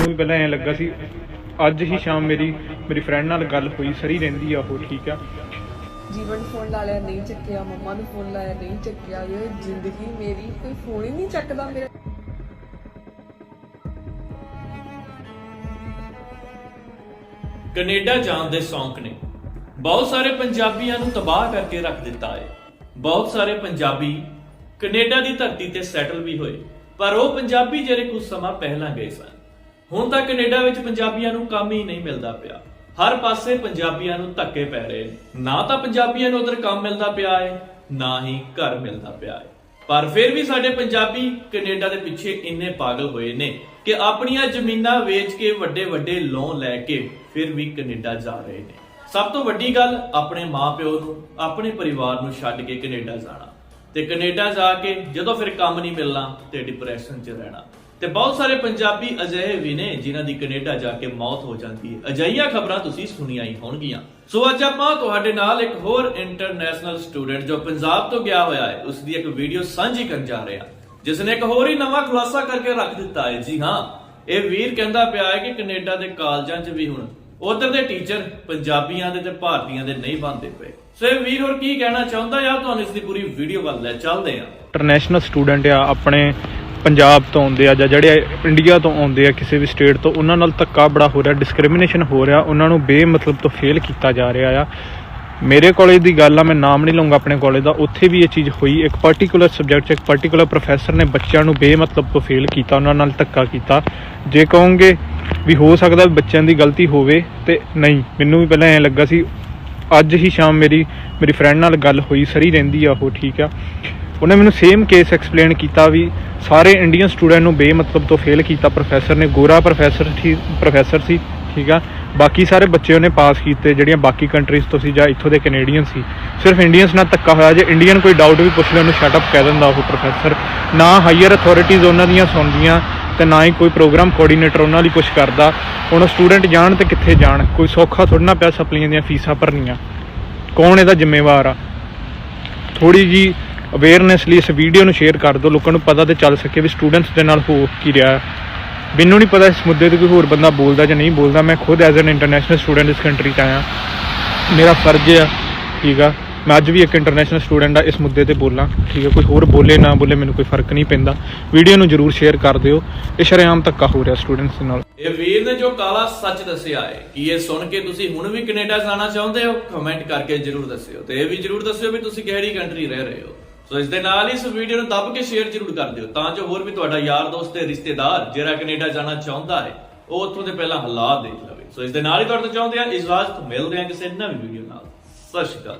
ਮੈਨੂੰ ਵੀ ਪਹਿਲਾਂ ਐਂ ਲੱਗਾ ਸੀ ਅੱਜ ਹੀ ਸ਼ਾਮ ਮੇਰੀ ਮੇਰੀ ਫਰੈਂਡ ਨਾਲ ਗੱਲ ਹੋਈ ਸਰੀ ਰਹਿੰਦੀ ਆ ਉਹ ਠੀਕ ਆ। ਜੀਵਨ ਫੋਨ ਲਾ ਲਿਆ ਨਹੀਂ ਚੱਕਿਆ ਮੰਮਾ ਨੂੰ ਫੋਨ ਲਾਇਆ ਨਹੀਂ ਚੱਕਿਆ ਇਹ ਜ਼ਿੰਦਗੀ ਮੇਰੀ ਕੋਈ ਫੋਨ ਹੀ ਨਹੀਂ ਚੱਕਦਾ ਮੇਰਾ। ਕੈਨੇਡਾ ਜਾਣ ਦੇ ਸ਼ੌਂਕ ਨੇ। ਬਹੁਤ ਸਾਰੇ ਪੰਜਾਬੀਆਂ ਨੂੰ ਤਬਾਹ ਕਰਕੇ ਰੱਖ ਦਿੱਤਾ ਹੈ ਬਹੁਤ ਸਾਰੇ ਪੰਜਾਬੀ ਕੈਨੇਡਾ ਦੀ ਧਰਤੀ ਤੇ ਸੈਟਲ ਵੀ ਹੋਏ ਪਰ ਉਹ ਪੰਜਾਬੀ ਜਿਹੜੇ ਕੁਝ ਸਮਾਂ ਪਹਿਲਾਂ ਗਏ ਸਨ। ਹੁਣ ਤਾਂ ਕੈਨੇਡਾ ਵਿੱਚ ਪੰਜਾਬੀਆਂ ਨੂੰ ਕੰਮ ਹੀ ਨਹੀਂ ਮਿਲਦਾ ਪਿਆ। ਹਰ ਪਾਸੇ ਪੰਜਾਬੀਆਂ ਨੂੰ ਧੱਕੇ ਪੈ ਰਹੇ ਨੇ। ਨਾ ਤਾਂ ਪੰਜਾਬੀਆਂ ਨੂੰ ਉਧਰ ਕੰਮ ਮਿਲਦਾ ਪਿਆ ਹੈ ਨਾ ਹੀ ਘਰ ਮਿਲਦਾ ਪਿਆ ਹੈ ਪਰ ਫਿਰ ਵੀ ਸਾਡੇ ਪੰਜਾਬੀ ਕੈਨੇਡਾ ਦੇ ਪਿੱਛੇ ਇੰਨੇ ਪਾਗਲ ਹੋਏ ਨੇ ਕਿ ਆਪਣੀਆਂ ਜ਼ਮੀਨਾਂ ਵੇਚ ਕੇ ਵੱਡੇ ਵੱਡੇ ਲੋਨ ਲੈ ਕੇ ਫਿਰ ਵੀ ਕੈਨੇਡਾ ਜਾ ਰਹੇ ਨੇ। ਸਭ ਤੋਂ ਵੱਡੀ ਗੱਲ ਆਪਣੇ ਮਾਪਿਓ ਨੂੰ, ਆਪਣੇ ਪਰਿਵਾਰ ਨੂੰ ਛੱਡ ਕੇ ਕੈਨੇਡਾ ਜਾਣਾ। ਤੇ ਕੈਨੇਡਾ ਜਾ ਕੇ ਜਦੋਂ ਫਿਰ ਕੰਮ ਨਹੀਂ ਮਿਲਣਾ ਤੇ ਡਿਪਰੈਸ਼ਨ 'ਚ ਰਹਿਣਾ। ਤੇ ਬਹੁਤ ਸਾਰੇ ਪੰਜਾਬੀ ਅਜਿਹੇ ਵੀ ਨੇ ਜਿਨ੍ਹਾਂ ਦੀ ਕੈਨੇਡਾ ਜਾ ਕੇ ਮੌਤ ਹੋ ਜਾਂਦੀ ਹੈ। ਅਜਿਹੀਆਂ ਖਬਰਾਂ ਤੁਸੀਂ ਸੁਣੀਆਂ ਹੀ ਹੋਣਗੀਆਂ। ਸੋ ਅੱਜ ਆਪਾਂ ਤੁਹਾਡੇ ਨਾਲ ਇੱਕ ਹੋਰ ਇੰਟਰਨੈਸ਼ਨਲ ਸਟੂਡੈਂਟ ਜੋ ਪੰਜਾਬ ਤੋਂ ਗਿਆ ਹੋਇਆ ਹੈ ਉਸ ਦੀ ਇੱਕ ਵੀਡੀਓ ਸਾਂਝੀ ਕਰਨ ਜਾ ਰਹੇ। ਹਾਂ ਜਿਸ ਨੇ ਇੱਕ ਹੋਰ ਹੀ ਨਵਾਂ ਖੁਲਾਸਾ ਕਰਕੇ ਰੱਖ ਦਿੱਤਾ ਹੈ। ਜੀ ਹਾਂ, ਇਹ ਵੀਰ ਕਹਿੰਦਾ ਪਿਆ ਹੈ ਕਿ ਕੈਨੇਡਾ ਦੇ ਕਾਲਜਾਂ 'ਚ ਵੀ ਹੁਣ ਉਧਰ ਦੇ ਟੀਚਰ ਪੰਜਾਬੀਆਂ ਦੇ ਤੇ ਭਾਰਤੀਆਂ ਦੇ ਨਹੀਂ ਬਣਦੇ ਪਏ। ਸੋ ਇਹ ਵੀਰ ਹੋਰ ਕੀ ਕਹਿਣਾ ਚਾਹੁੰਦਾ ਆ ਤੁਹਾਨੂੰ ਇਸ ਦੀ ਪੂਰੀ ਵੀਡੀਓ ਵੱਲ ਲੈ ਚੱਲਦੇ ਆ ਇੰਟਰਨੈਸ਼ਨਲ ਸਟੂਡੈਂਟ ਆ, ਆਪਣੇ ਪੰਜਾਬ ਤੋਂ ਆਉਂਦੇ ਆ ਜਾਂ ਜਿਹੜੇ ਇੰਡੀਆ ਤੋਂ ਆਉਂਦੇ ਆ ਕਿਸੇ ਵੀ ਸਟੇਟ ਤੋਂ, ਉਹਨਾਂ ਨਾਲ ਧੱਕਾ ਬੜਾ ਹੋ ਰਿਹਾ ਡਿਸਕ੍ਰਿਮੀਨੇਸ਼ਨ ਹੋ ਰਿਹਾ, ਉਹਨਾਂ ਨੂੰ ਬੇਮਤਲਬ ਤੋਂ ਫੇਲ ਕੀਤਾ ਜਾ ਰਿਹਾ ਆ। ਮੇਰੇ ਕਾਲਜ ਦੀ ਗੱਲ ਆ, ਮੈਂ ਨਾਮ ਨਹੀਂ ਲਵਾਂਗਾ ਆਪਣੇ ਕਾਲਜ ਦਾ, ਉੱਥੇ ਵੀ ਇਹ ਚੀਜ਼ ਹੋਈ। ਇੱਕ ਪਾਰਟਿਕੂਲਰ ਸਬਜੈਕਟ 'ਚ ਇੱਕ ਪਾਰਟਿਕੂਲਰ ਪ੍ਰੋਫੈਸਰ ਨੇ ਬੱਚਿਆਂ ਨੂੰ ਬੇਮਤਲਬ ਤੋਂ ਫੇਲ ਕੀਤਾ, ਉਹਨਾਂ ਨਾਲ ਧੱਕਾ ਕੀਤਾ। ਜੇ ਕਹੋਗੇ ਵੀ ਹੋ ਸਕਦਾ ਵੀ ਬੱਚਿਆਂ ਦੀ ਗਲਤੀ ਹੋਵੇ ਤੇ ਨਹੀਂ, ਮੈਨੂੰ ਵੀ ਪਹਿਲਾਂ ਐਂ ਲੱਗਾ ਸੀ, ਅੱਜ ਹੀ ਸ਼ਾਮ ਮੇਰੀ ਮੇਰੀ ਫਰੈਂਡ ਨਾਲ ਗੱਲ ਹੋਈ, ਸਰੀ ਰਹਿੰਦੀ ਆ ਉਹ, ਠੀਕ ਆ। ਉਹਨੇ ਮੈਨੂੰ ਸੇਮ ਕੇਸ ਐਕਸਪਲੇਨ ਕੀਤਾ ਵੀ ਸਾਰੇ ਇੰਡੀਅਨ ਸਟੂਡੈਂਟ ਨੂੰ ਬੇਮਤਲਬ ਤੋਂ ਫੇਲ ਕੀਤਾ। ਪ੍ਰੋਫੈਸਰ ਨੇ ਗੋਰਾ ਪ੍ਰੋਫੈਸਰ ਸੀ ਪ੍ਰੋਫੈਸਰ ਸੀ, ਠੀਕ ਆ। ਬਾਕੀ ਸਾਰੇ ਬੱਚੇ ਉਹਨੇ ਪਾਸ ਕੀਤੇ, ਜਿਹੜੀਆਂ ਬਾਕੀ ਕੰਟਰੀਜ਼ ਤੋਂ ਸੀ ਜਾਂ ਇੱਥੋਂ ਦੇ ਕੈਨੇਡੀਅਨ ਸੀ। ਸਿਰਫ ਇੰਡੀਅਨਸ ਨਾਲ ਧੱਕਾ ਹੋਇਆ। ਜੇ ਇੰਡੀਅਨ ਕੋਈ ਡਾਊਟ ਵੀ ਪੁੱਛ ਲੈ, ਉਹਨੂੰ ਸ਼ਟ ਅਪ ਕਹਿ ਦਿੰਦਾ ਉਹ ਪ੍ਰੋਫੈਸਰ ਨਾ ਹਾਇਰ ਅਥਾਰਟੀਜ਼ ਉਹਨਾਂ ਦੀਆਂ ਸੁਣਦੀਆਂ ਤੇ ਨਾ ਹੀ ਕੋਈ ਪ੍ਰੋਗਰਾਮ ਕੋਆਰਡੀਨੇਟਰ ਉਹਨਾਂ ਲਈ ਕੁਝ ਕਰਦਾ। ਹੁਣ ਸਟੂਡੈਂਟ ਜਾਣ ਤੇ ਕਿੱਥੇ ਜਾਣ? ਕੋਈ ਸੌਖਾ ਥੋੜਾ ਨਾ ਪਿਆ ਸਪਲੀਆਂ ਦੀਆਂ ਫੀਸਾਂ ਭਰਨੀਆਂ। ਕੌਣ ਇਹਦਾ ਜ਼ਿੰਮੇਵਾਰ ਆ? ਥੋੜੀ ਜੀ ਅਵੇਅਰਨੈਸ ਲਈ ਇਸ ਵੀਡੀਓ ਨੂੰ ਸ਼ੇਅਰ ਕਰ ਦਿਓ, ਲੋਕਾਂ ਨੂੰ ਪਤਾ ਤੇ ਚੱਲ ਸਕੇ ਵੀ ਸਟੂਡੈਂਟਸ ਦੇ ਨਾਲ ਹੋ ਕੀ ਰਿਹਾ। ਮੈਨੂੰ ਨਹੀਂ ਪਤਾ ਇਸ ਮੁੱਦੇ ਤੇ ਕੋਈ ਹੋਰ ਬੰਦਾ ਬੋਲਦਾ ਜਾਂ ਨਹੀਂ ਬੋਲਦਾ, ਮੈਂ ਖੁਦ ਐਜ਼ ਐਨ ਇੰਟਰਨੈਸ਼ਨਲ ਸਟੂਡੈਂਟ ਇਸ ਕੰਟਰੀ 'ਚ ਆਇਆ। ਮੇਰਾ ਫਰਜ਼ ਆ, ਠੀਕ ਆ, ਮੈਂ ਅੱਜ ਵੀ ਇੱਕ ਇੰਟਰਨੈਸ਼ਨਲ ਸਟੂਡੈਂਟ ਆ, ਇਸ ਮੁੱਦੇ ਤੇ ਬੋਲਾਂ, ਠੀਕ ਆ, ਕੋਈ ਹੋਰ ਬੋਲੇ ਨਾ ਬੋਲੇ, ਮੈਨੂੰ ਕੋਈ ਫ਼ਰਕ ਨਹੀਂ ਪੈਂਦਾ। ਵੀਡੀਓ ਨੂੰ ਜਰੂਰ ਸ਼ੇਅਰ ਕਰ ਦਿਓ, ਇਹ ਸ਼ਰੇਆਮ ਧੱਕਾ ਹੋ ਰਿਹਾ ਸਟੂਡੈਂਟਸ ਦੇ ਨਾਲ। ਇਹ ਵੀਰ ਨੇ ਜੋ ਕਾਲਾ ਸੱਚ ਦੱਸਿਆ ਹੈ, ਕਿ ਇਹ ਸੁਣ ਕੇ ਤੁਸੀਂ ਹੁਣ ਵੀ ਕੈਨੇਡਾ ਜਾਣਾ ਚਾਹੁੰਦੇ ਹੋ? ਕਮੈਂਟ ਕਰਕੇ ਜਰੂਰ ਦੱਸਿਓ, ਤੇ ਇਹ ਵੀ ਜਰੂਰ ਦੱਸਿਓ ਵੀ ਤੁਸੀਂ ਕਿਹੜੀ ਕੰਟਰੀ ਰਹਿ ਰਹੇ ਹੋ। ਸੋ ਇਸ ਦੇ ਨਾਲ ਹੀ ਇਸ ਵੀਡੀਓ ਨੂੰ ਦੱਬ ਕੇ ਸ਼ੇਅਰ ਜਰੂਰ ਕਰ ਦਿਓ। ਤਾਂ ਜੋ ਹੋਰ ਵੀ ਤੁਹਾਡਾ ਯਾਰ ਦੋਸਤ ਤੇ ਰਿਸ਼ਤੇਦਾਰ ਜਿਹੜਾ ਕੈਨੇਡਾ ਜਾਣਾ ਚਾਹੁੰਦਾ ਹੈ, ਉਹ ਉੱਥੋਂ ਦੇ ਪਹਿਲਾਂ ਹਾਲਾਤ ਦੇਖ ਲਵੇ। ਸੋ ਇਸ ਦੇ ਨਾਲ ਹੀ ਤੁਹਾਡੇ ਤੋਂ ਚਾਹੁੰਦੇ ਆ ਇਜਾਜ਼ਤ ਮਿਲਦੇ ਆ ਕਿਸੇ ਨਵੀਂ ਵੀਡੀਓ ਨਾਲ। ਸਤਿ ਸ਼੍ਰੀ ਅਕਾਲ।